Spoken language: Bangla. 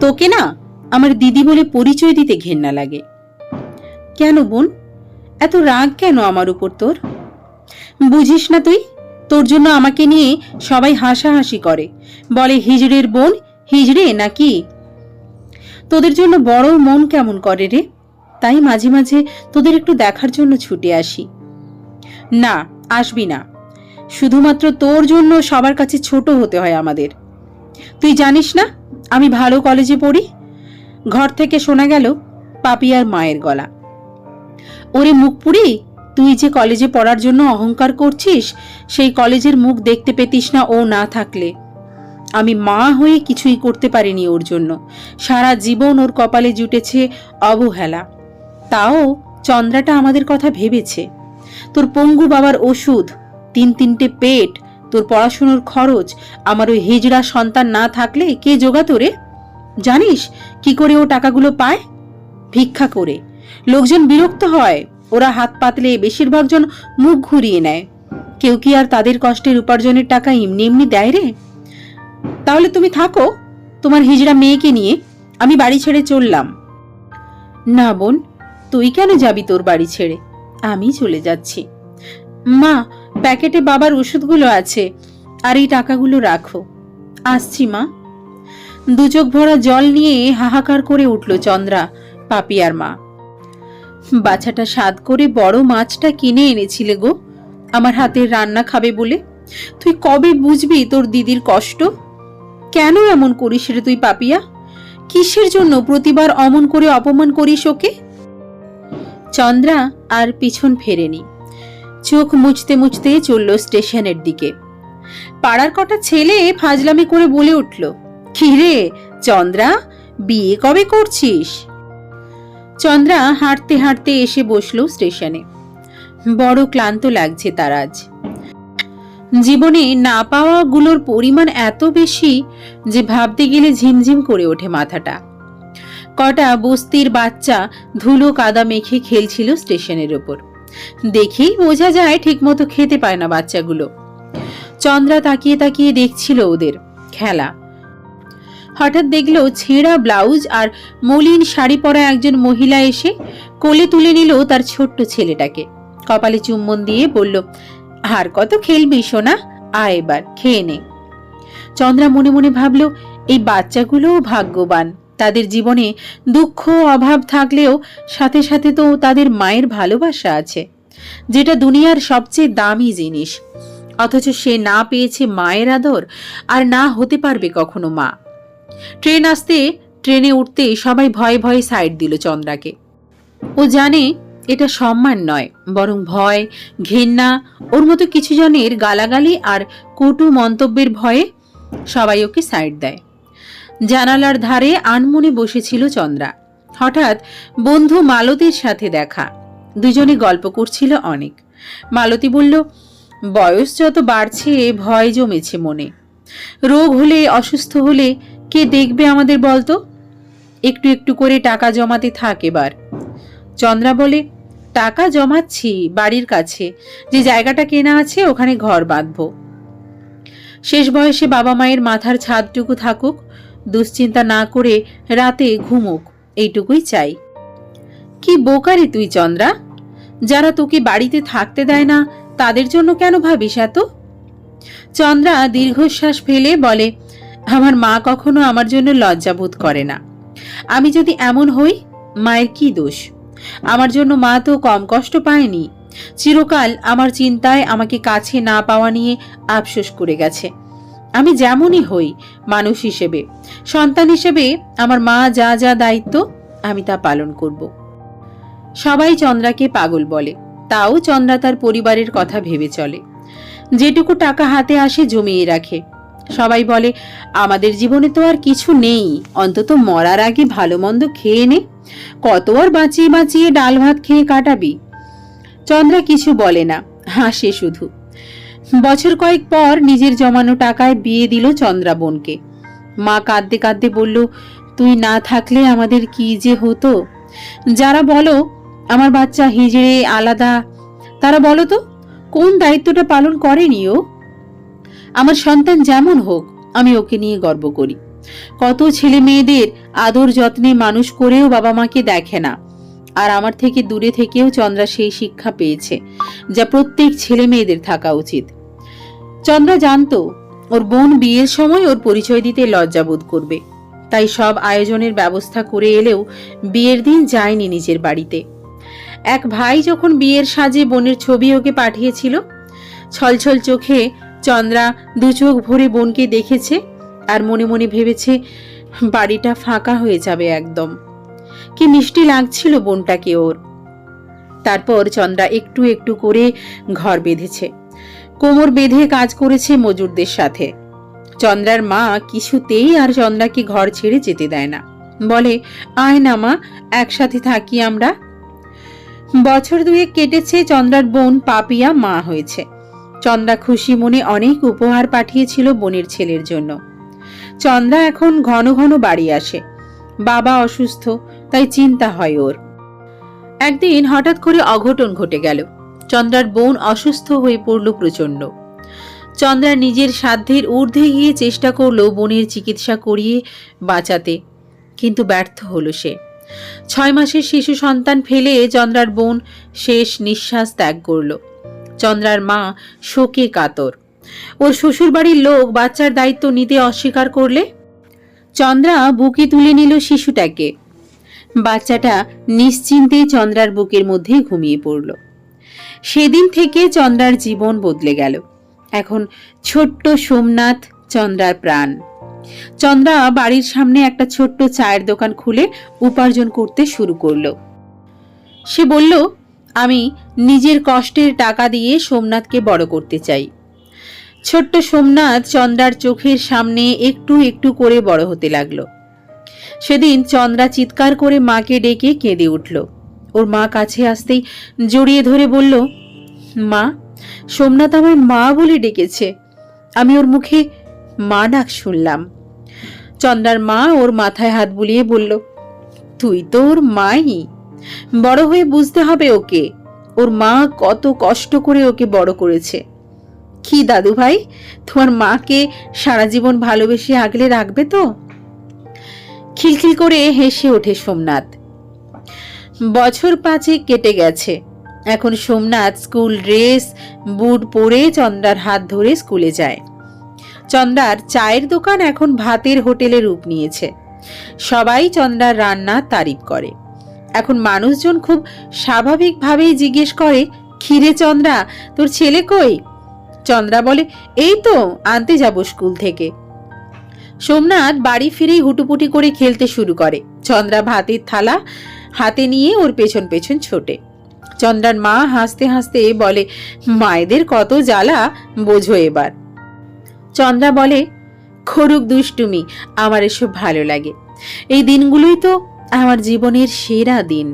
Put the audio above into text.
তোকে না আমার দিদি বলে পরিচয় দিতে ঘেন্না লাগে। কেন বোন? এত রাগ কেন আমার উপর তোর? বুঝিস না তুই? তোর জন্য আমাকে নিয়ে সবাই হাসাহাসি করে। বলে, হিজড়ের বোন? হিজড়ে নাকি? তোদের জন্য বড় মন কেমন করে রে? তাই মাঝে মাঝে তোদের একটু দেখার জন্য ছুটে আসি। না, আসবি না। শুধুমাত্র তোর জন্য সবার কাছে ছোট হতে হয় আমাদের। তুই জানিস না আমি ভালো কলেজে পড়ি। ঘর থেকে শোনা গেল পাপিয়ার মায়ের গলা। ওরে মুখ পুরি তুই যে কলেজে পড়ার জন্য অহংকার করছিস, সেই কলেজের মুখ দেখতে পেতিস না ও না থাকলে। আমি মা হয়ে কিছুই করতে পারিনি ওর জন্য। সারা জীবন ওর কপালে জুটেছে অবহেলা। তাও চন্দ্রাটা আমাদের কথা ভেবেছে। তোর পঙ্গু বাবার ওষুধ, তিন তিনটে পেট তোর পড়াশুনোর খরচ, আমার ওই হিজড়া সন্তান না থাকলে কে জোগাতো রে? জানিস কি করে ও টাকাগুলো পায়? ভিক্ষা করে। লোকজন বিরক্ত হয়। ওরা হাত পাতলে বেশিরভাগ জন মুখ ঘুরিয়ে নেয়। কেউ কি আর তাদের কষ্টের উপার্জনের টাকা এমনি এমনি দেয় রে? তাহলে তুমি থাকো। তোমার হিজড়া মেয়েকে নিয়ে আমি বাড়ি ছেড়ে চললাম। না বোন, তুই কেন যাবি তোর বাড়ি ছেড়ে? আমি চলে যাচ্ছি। মা প্যাকেটে বাবার ওষুধগুলো আছে, আর এই টাকাগুলো রাখো। আসছি, মা। দুচোখ ভরা জল নিয়ে হাহাকার করে উঠল চন্দ্রা পাপিয়ার মা। বাছাটা স্বাদ করে বড় মাছটা কিনে এনেছিলে গো। আমার হাতের রান্না খাবে বলে। তুই কবে বুঝবি তোর দিদির কষ্ট? কেন এমন করিস রে তুই, পাপিয়া? কিসের জন্য প্রতিবার অমন করে অপমান করিস ওকে? চন্দ্রা আর পিছন ফেরেনি। চোখ মুছতে মুছতে চলল স্টেশনের দিকে। পাড়ার কটা ছেলে ফাজলামি করে বলে উঠল, কি রে, চন্দ্রা, বিয়ে কবে করছিস? চন্দ্রা হাঁটতে হাঁটতে এসে বসল স্টেশনে। বড় ক্লান্ত লাগছে তার আজ। জীবনে না পাওয়াগুলোর পরিমাণ এত বেশি যে ভাবতে গেলে ঝিমঝিম করে ওঠে মাথাটা। কটা বস্তির বাচ্চা ধুলো কাদা মেখে খেলছিল স্টেশনের ওপর। দেখেই বোঝা যায় ঠিকমতো খেতে পায় না বাচ্চাগুলো। চন্দ্রা তাকিয়ে তাকিয়ে দেখছিল ওদের খেলা। হঠাৎ দেখল ছেঁড়া ব্লাউজ আর মলিন শাড়ি পরা একজন মহিলা এসে কোলে তুলে নিল তার ছোট্ট ছেলেটাকে। কপালে চুম্বন দিয়ে বলল, আর কত খেলবি সোনা? আয় এবার, খেয়ে নে। চন্দ্রা মনে মনে ভাবল, এই বাচ্চাগুলোও ভাগ্যবান। তাদের জীবনে দুঃখ অভাব থাকলেও সাথে সাথে তো তাদের মায়ের ভালোবাসা আছে, যেটা দুনিয়ার সবচেয়ে দামি জিনিস। অথচ সে না পেয়েছে মায়ের আদর আর না হতে পারবে কখনো মা। ট্রেন আসতে, ট্রেনে উঠতে সবাই ভয়ে ভয়ে সাইড দিল চন্দ্রাকে। ও জানে এটা সম্মান নয়, বরং ভয় ঘেন্না ওর মতো কিছু জনের গালাগালি আর কটু মন্তব্যের ভয়ে সবাই ওকে সাইড দেয়। জানালার ধারে আনমনে বসেছিল চন্দ্রা। হঠাৎ বন্ধু মালতীর সাথে দেখা। দুজনে গল্প করছিল অনেক। মালতী বলল, বয়স যত বাড়ছে, ভয় জমেছে মনে। রোগ হলে, অসুস্থ হলে কে দেখবে আমাদের বলতো? একটু একটু করে টাকা জমাতে থাক এবার। চন্দ্রা বলে, টাকা জমাচ্ছি বাড়ির কাছে। যে জায়গাটা কেনা আছে, ওখানে ঘর বাঁধবো। শেষ বয়সে বাবা মায়ের মাথার ছাদটুকু থাকুক দুশ্চিন্তা না করে রাতে ঘুমুক, এইটুকুই চাই। কি বোকারে তুই চন্দ্রা? যারা তোকে বাড়িতে থাকতে দেয় না, তাদের জন্য কেন ভাবিস এত? চন্দ্রা দীর্ঘশ্বাস ফেলে বলে, আমার মা কখনো আমার জন্য লজ্জাবোধ করে না। আমি যদি এমন হই, মায়ের কি দোষ? আমার জন্য মা তো কম কষ্ট পায়নি। চিরকাল আমার চিন্তায় আমাকে কাছে না পাওয়া নিয়ে আফসোস করে গেছে। আমি যেমনই হই মানুষ হিসেবে, সন্তান হিসেবে আমার মা যা যা দায়িত্ব আমি তা পালন করব। সবাই চন্দ্রাকে পাগল বলে, তাও চন্দ্রা তার পরিবারের কথা ভেবে চলে। যেটুকু টাকা হাতে আসে জমিয়ে রাখে। সবাই বলে, আমাদের জীবনে তো আর কিছু নেই, অন্তত মরার আগে ভালো মন্দ খেয়ে নে, কত আর বাঁচিয়ে বাঁচিয়ে ডাল ভাত খেয়ে কাটাবি। চন্দ্রা কিছু বলে না, হাসে শুধু। বছর কয়েক পর নিজের জমানো টাকায় বিয়ে দিল চন্দ্রা বোনকে। মা কাঁদতে কাঁদতে বলল, তুই না থাকলে আমাদের কি যে হতো? যারা বলো, আমার বাচ্চা হিজড়ে আলাদা। তারা বলো তো, কোন দায়িত্বটা পালন করেনি ও? আমার সন্তান যেমন হোক, আমি ওকে নিয়ে গর্ব করি। কত ছেলে মেয়েদের আদর যত্নে মানুষ করেও বাবা মাকে দেখে না। আর আমার থেকে দূরে থেকেও চন্দ্রা সেই শিক্ষা পেয়েছে, যা প্রত্যেক ছেলে মেয়েদের থাকা উচিত। চন্দ্রা জানতো, ওর বোন বিয়ের সময় ওর পরিচয় দিতে লজ্জাবোধ করবে। তাই সব আয়োজনের ব্যবস্থা করে এলেও বিয়ের দিন যায়নি নিজের বাড়িতে। এক ভাই যখন বিয়ের সাজে বোনের ছবি ওকে পাঠিয়েছিল, ছলছল চোখে চন্দ্রা দু চোখ ভরে বোনকে দেখেছে আর মনে মনে ভেবেছে, বাড়িটা ফাঁকা হয়ে যাবে একদম। কি মিষ্টি লাগছিল বোনটাকে ওর। তারপর চন্দ্রা একটু একটু করে ঘর বেঁধেছে। কোমর বেঁধে কাজ করেছে মজুরদের সাথে। চন্দ্রার মা কিছুতেই আর চন্দ্রাকে ঘর ছেড়ে যেতে দেয় না। বলে, আয় না মা, একসাথে থাকি আমরা। বছর দুয়েক কেটেছে চন্দ্রার বোন পাপিয়া মা হয়েছে। চন্দ্রা খুশি মনে অনেক উপহার পাঠিয়েছিল বোনের ছেলের জন্য। চন্দ্রা এখন ঘন ঘন বাড়ি আসে। বাবা অসুস্থ, তাই চিন্তা হয় ওর। একদিন হঠাৎ করে অঘটন ঘটে গেল। চন্দ্রার বোন অসুস্থ হয়ে পড়ল প্রচণ্ড। চন্দ্রা নিজের সাধ্যের ঊর্ধ্বে গিয়ে চেষ্টা করল বোনের চিকিৎসা করিয়ে বাঁচাতে, কিন্তু ব্যর্থ হলো সে। ছয় মাসের শিশু সন্তান ফেলে চন্দ্রার বোন শেষ নিঃশ্বাস ত্যাগ করল। চন্দ্রার মা শোকে কাতর। ওর শ্বশুরবাড়ির লোক বাচ্চার দায়িত্ব নিতে অস্বীকার করলে? চন্দ্রা বুকে তুলে নিল শিশুটাকে। বাচ্চাটা নিশ্চিন্তে চন্দ্রার বুকের মধ্যে ঘুমিয়ে পড়ল। সেদিন থেকে চন্দ্রার জীবন বদলে গেল। এখন ছোট্ট সোমনাথ চন্দ্রার প্রাণ। চন্দ্রা বাড়ির সামনে একটা ছোট্ট চায়ের দোকান খুলে উপার্জন করতে শুরু করল। সে বলল, আমি নিজের কষ্টের টাকা দিয়ে সোমনাথকে বড় করতে চাই। ছোট্ট সোমনাথ চন্দ্রার চোখের সামনে একটু একটু করে বড় হতে লাগল। সেদিন চন্দ্রা চিৎকার করে মাকে ডেকে কেঁদে উঠল। ওর মা কাছে আসতেই জড়িয়ে ধরে বলল, মা, সোমনাথ আমায় মা বলে ডেকেছে। আমি ওর মুখে মা ডাক শুনলাম। চন্দ্রার মা ওর মাথায় হাত বুলিয়ে বলল, তুই তো ওর মাই। বড় হয়ে বুঝতে হবে ওকে। ওর মা কত কষ্ট করে ওকে বড় করেছে। কি দাদু ভাই, তোমার মাকে সারা জীবন ভালোবেসে আগলে রাখবে তো? খিলখিল করে হেসে ওঠে সোমনাথ। বছর পাঁচে কেটে গেছে। এখন সোমনাথ স্কুল ড্রেস, বুট পরে চন্দ্রার হাত ধরে স্কুলে যায়। চন্দ্রার চায়ের দোকান এখন ভাতের হোটেলে রূপ নিয়েছে। সবাই চন্দ্রার রান্না তারিফ করে। এখন মানুষজন খুব স্বাভাবিকভাবেই জিজ্ঞেস করে, খিরে চন্দ্রা, তোর ছেলে কই? চন্দ্রা বলে, এই তো, আনতে যাব স্কুল থেকে। সোমনাথ বাড়ি ফিরেই হুটুপুটি করে খেলতে শুরু করে। চন্দ্রা ভাতের থালা হাতে নিয়ে ওর পেছন পেছন ছোটে। চন্দ্রার মা হাসতে হাসতে বলে, মায়েদের কত জ্বালা, বোঝো এবার। চন্দ্রা বলে, খরুক দুষ্টুমি, আমার এসব ভালো লাগে। এই দিনগুলোই তো আমার জীবনের সেরা দিন।